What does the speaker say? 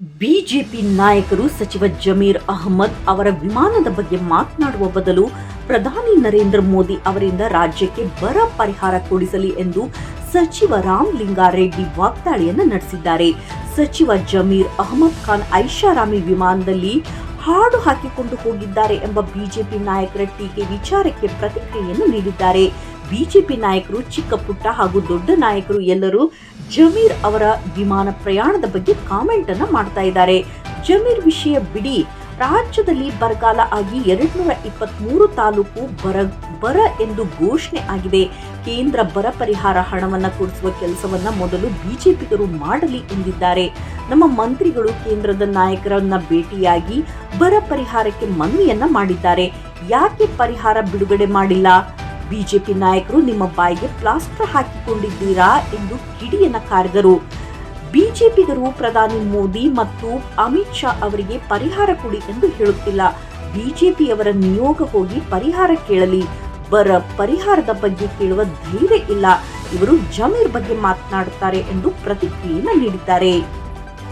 BJP ನಾಯಕರು ಸಚಿವ ಜಮೀರ್ ಅಹಮದ್ ಅವರ ವಿಮಾನದ ಬಗ್ಗೆ ಮಾತನಾಡುವ ಬದಲು ಪ್ರಧಾನಿ ನರೇಂದ್ರ ಮೋದಿ ಅವರಿಂದ ರಾಜ್ಯಕ್ಕೆ ಬರ ಪರಿಹಾರ ಕೊಡಿಸಲಿ ಎಂದು ಸಚಿವ ರಾಮಲಿಂಗಾರೆಡ್ಡಿ ವಾಗ್ದಾಳಿಯನ್ನು ನಡೆಸಿದ್ದಾರೆ. ಸಚಿವ ಜಮೀರ್ ಅಹಮದ್ ಖಾನ್ ಐಷಾರಾಮಿ ವಿಮಾನದಲ್ಲಿ ಹಾಡು ಹಾಕಿಕೊಂಡು ಹೋಗಿದ್ದಾರೆ ಎಂಬ ಬಿಜೆಪಿ ನಾಯಕರ ಟೀಕೆ ವಿಚಾರಕ್ಕೆ ಪ್ರತಿಕ್ರಿಯೆಯನ್ನು ನೀಡಿದ್ದಾರೆ. ಬಿಜೆಪಿ ನಾಯಕರು, ಚಿಕ್ಕ ಪುಟ್ಟ ಹಾಗೂ ದೊಡ್ಡ ನಾಯಕರು ಎಲ್ಲರೂ ಜಮೀರ್ ಅವರ ವಿಮಾನ ಪ್ರಯಾಣದ ಬಗ್ಗೆ ಕಾಮೆಂಟ್ ಅನ್ನ ಮಾಡ್ತಾ ಇದ್ದಾರೆ. ಜಮೀರ್ ವಿಷಯ ಬಿಡಿ. ರಾಜ್ಯದಲ್ಲಿ ಬರಗಾಲ ಆಗಿ ಎರಡ್ ನೂರ ಇಪ್ಪತ್ಮೂರು ತಾಲೂಕು ಬರ ಬರ ಎಂದು ಘೋಷಣೆ ಆಗಿದೆ. ಕೇಂದ್ರ ಬರ ಪರಿಹಾರ ಹಣವನ್ನ ಕೊಡಿಸುವ ಕೆಲಸವನ್ನ ಮೊದಲು ಬಿಜೆಪಿಗರು ಮಾಡಲಿ ಎಂದಿದ್ದಾರೆ. ನಮ್ಮ ಮಂತ್ರಿಗಳು ಕೇಂದ್ರದ ನಾಯಕರನ್ನ ಭೇಟಿಯಾಗಿ ಬರ ಪರಿಹಾರಕ್ಕೆ ಮನವಿಯನ್ನ ಮಾಡಿದ್ದಾರೆ. ಯಾಕೆ ಪರಿಹಾರ ಬಿಡುಗಡೆ ಮಾಡಿಲ್ಲ? ಬಿಜೆಪಿ ನಾಯಕರು ನಿಮ್ಮ ಬಾಯಿಗೆ ಪ್ಲಾಸ್ಟರ್ ಹಾಕಿಕೊಂಡಿದ್ದೀರಾ ಎಂದು ಕಿಡಿಯನ್ನ ಕಾರಿದರು. ಬಿಜೆಪಿಗರು ಪ್ರಧಾನಿ ಮೋದಿ ಮತ್ತು ಅಮಿತ್ ಶಾ ಅವರಿಗೆ ಪರಿಹಾರ ಕೊಡಿ ಎಂದು ಹೇಳುತ್ತಿಲ್ಲ. ಬಿಜೆಪಿಯವರ ನಿಯೋಗ ಹೋಗಿ ಪರಿಹಾರ ಕೇಳಲಿ. ಬರ ಪರಿಹಾರದ ಬಗ್ಗೆ ಕೇಳುವ ಧೈರ್ಯ ಇಲ್ಲ. ಇವರು ಜಮೀರ್ ಬಗ್ಗೆ ಮಾತನಾಡುತ್ತಾರೆ ಎಂದು ಪ್ರತಿಕ್ರಿಯೆಯನ್ನು ನೀಡಿದ್ದಾರೆ.